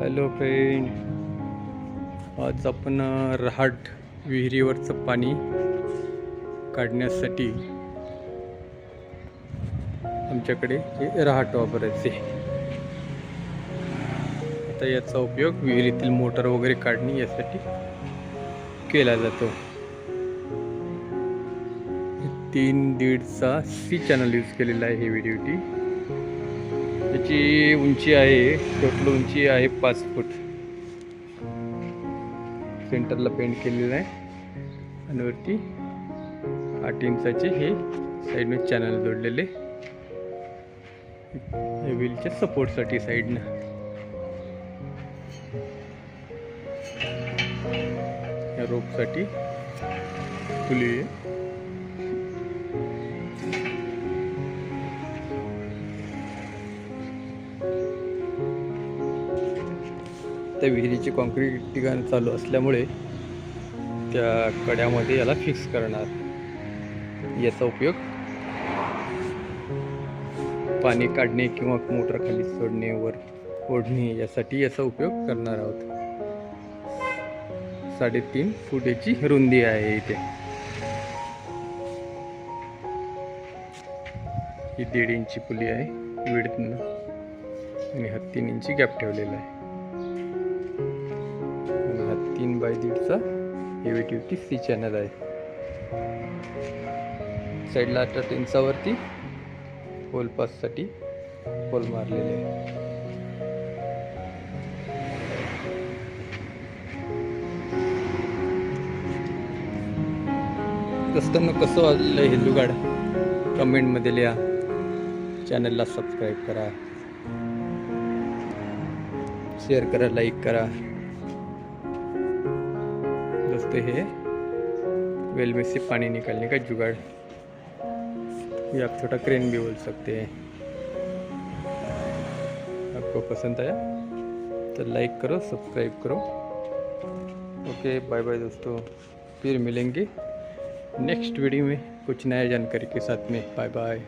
Hello friend आज आपण रहाट विहिरीवरचं पाणी काढण्यासाठी आमच्याकडे हे रहाट वापरायचे. आता याचा उपयोग विहिरीतील मोटर वगैरे काढणे यासाठी केला जातो. तीन दीडचा सी चॅनल यूज केलेला आहे हे व्हिडिओटी त्याची उंची आहे टोटल उंची आहे पाच फूट. सेंटरला पेंट केलेलं आहे. आणि वरती आठ इंचाचे हे साईडने चॅनल जोडलेले. व्हीलच्या सपोर्टसाठी साईडनं रोपसाठी खुली आहे. त्या विहिरीची कॉन्क्रीट ठिकाण चालू असल्यामुळे त्या कड्यामध्ये याला फिक्स करणार. याचा उपयोग पाणी काढणे किंवा मोटर खाली सोडणे वर ओढणे यासाठी याचा उपयोग करणार आहोत. साडेतीन फुटाची रुंदी आहे इथे. ही दीड इंची पुली आहे विडतनं. आणि हा तीन इंची गॅप ठेवलेला आहे. आणि बाय दीडचा. हेवी सी चॅनल आहे. साईडला अठरा इंचावरती होल पाससाठी होल मारलेले. आहे असताना कसं वाजलं हे जुगाड? कमेंटमध्ये लिहा. चॅनलला सबस्क्राईब करा. शेअर करा लाईक करा. दोस्तों ये वेल में से पानी निकालने का जुगाड़। ये आप छोटा क्रेन भी बोल सकते हैं। आपको पसंद आया? तो लाइक करो सब्सक्राइब करो। ओके बाय बाय दोस्तों। फिर मिलेंगे नेक्स्ट वीडियो में कुछ नया जानकारी के साथ में। Bye bye